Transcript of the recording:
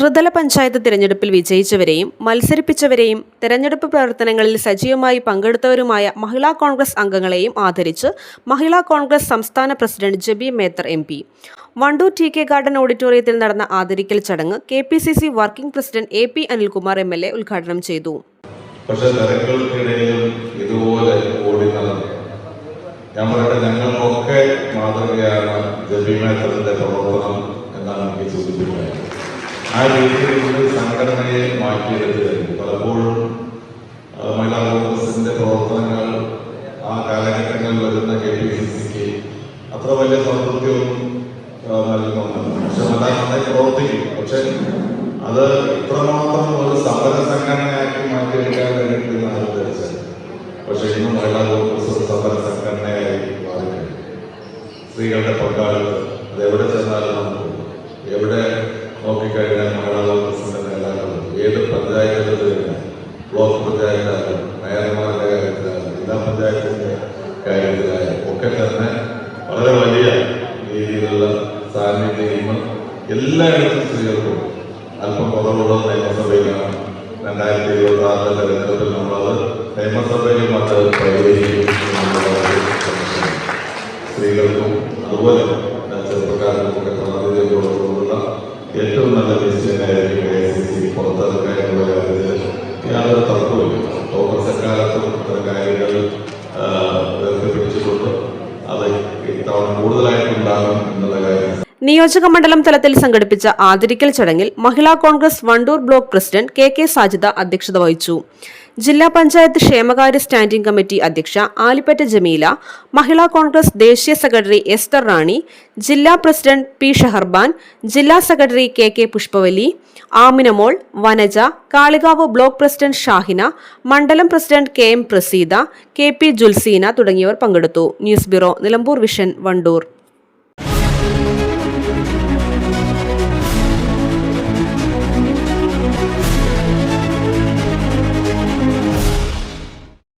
ത്രിതല പഞ്ചായത്ത് തിരഞ്ഞെടുപ്പിൽ വിജയിച്ചവരെയും മത്സരിപ്പിച്ചവരെയും തെരഞ്ഞെടുപ്പ് പ്രവർത്തനങ്ങളിൽ സജീവമായി പങ്കെടുത്തവരുമായ മഹിളാ കോൺഗ്രസ് അംഗങ്ങളെയും ആദരിച്ച് മഹിളാ കോൺഗ്രസ് സംസ്ഥാന president Jebi Mather M P. Wandoor T K garden ഓഡിറ്റോറിയത്തിൽ നടന്ന ആദരിക്കൽ ചടങ്ങ് K P C C working president A P Anilkumar M L A ഉദ്ഘാടനം ചെയ്തു. പറയട്ടെ ഞങ്ങൾക്കൊക്കെ മാതൃകയാണ് ജബി മേത്തറിന്റെ പ്രവർത്തനം. ആ രീതിയിൽ ഒരു സംഘടനയെ കഴിഞ്ഞു. പലപ്പോഴും മഹിളാ കോൺഗ്രസിന്റെ പ്രവർത്തനങ്ങൾ ആ കാലഘട്ടങ്ങളിൽ വരുന്ന കെ പി സി സിക്ക് അത്ര വലിയ സംതൃപ്തിയൊന്നും നൽകുന്നുണ്ട്. പക്ഷെ മഹിളാ നന്നായി പ്രവർത്തിക്കും പക്ഷെ അത് ഇത്രമാത്രം ഒരു സമര സംഘടനയാക്കി മാറ്റിയെടുക്കാൻ ആരും ധരിച്ചത് പക്ഷെ ഇന്ന് മഹിളാ കോൺഗ്രസ് ഒരു സമര സംഘടനയായി മാറിക്കഴിഞ്ഞു. സ്ത്രീകളുടെ പങ്കാളിത്തം അത് എവിടെ ചെന്നാലും നമുക്ക് എവിടെ നോക്കിക്കഴിഞ്ഞാൽ മഹിളാ കോൺഗ്രസിന്റെ നേതാക്കളും ഏത് പഞ്ചായത്തിൽ കഴിഞ്ഞാൽ ബ്ലോക്ക് പഞ്ചായത്തായാലും മേയർമാരുടെ കാര്യത്തിലായാലും ജില്ലാ പഞ്ചായത്തിന്റെ കാര്യത്തിലായാലും ഒക്കെ തന്നെ വളരെ വലിയ രീതിയിലുള്ള സാന്നിധ്യം എല്ലായിടത്തും സ്ത്രീകൾക്കും അല്പം കുറവുള്ളത് നിയമസഭയിലാണ് രണ്ടായിരത്തി ഇരുപത്തി ആറിലെ തെരഞ്ഞെടുപ്പിൽ നമ്മളത് നിയമസഭയിലും അത് പ്രയോഗിക്കും സ്ത്രീകൾക്കും അതുപോലെ ഏറ്റവും നല്ല ഡിസിഷനായിരിക്കും കെ എസ് സി സി പുറത്തിറക്കുക കാര്യത്തിൽ യാതൊരു തർക്കവുമില്ല. കോൺഗ്രസ് എക്കാലത്തും ഇത്തരം കാര്യങ്ങൾ അത് ഇത്തവണ കൂടുതലായിട്ടുണ്ടാകും എന്നുള്ള കാര്യം നിയോജക മണ്ഡലം തലത്തിൽ സംഘടിപ്പിച്ച ആദരിക്കൽ ചടങ്ങിൽ Mahila Congress Wandoor block president K K Sajida അധ്യക്ഷത വഹിച്ചു. ജില്ലാ പഞ്ചായത്ത് ക്ഷേമകാര്യ സ്റ്റാൻഡിംഗ് കമ്മിറ്റി അധ്യക്ഷ ആലിപ്പറ്റ ജമീല മഹിളാ കോൺഗ്രസ് ദേശീയ സെക്രട്ടറി എസ്തർ റാണി ജില്ലാ പ്രസിഡന്റ് പി ഷഹർബാൻ ജില്ലാ secretary K K Pushpavalli Aminamol Vanaja Kalikavu block president Shahina മണ്ഡലം president K M Praseeda K P Julseena തുടങ്ങിയവർ പങ്കെടുത്തു. News bureau Nilambur vision Wandoor.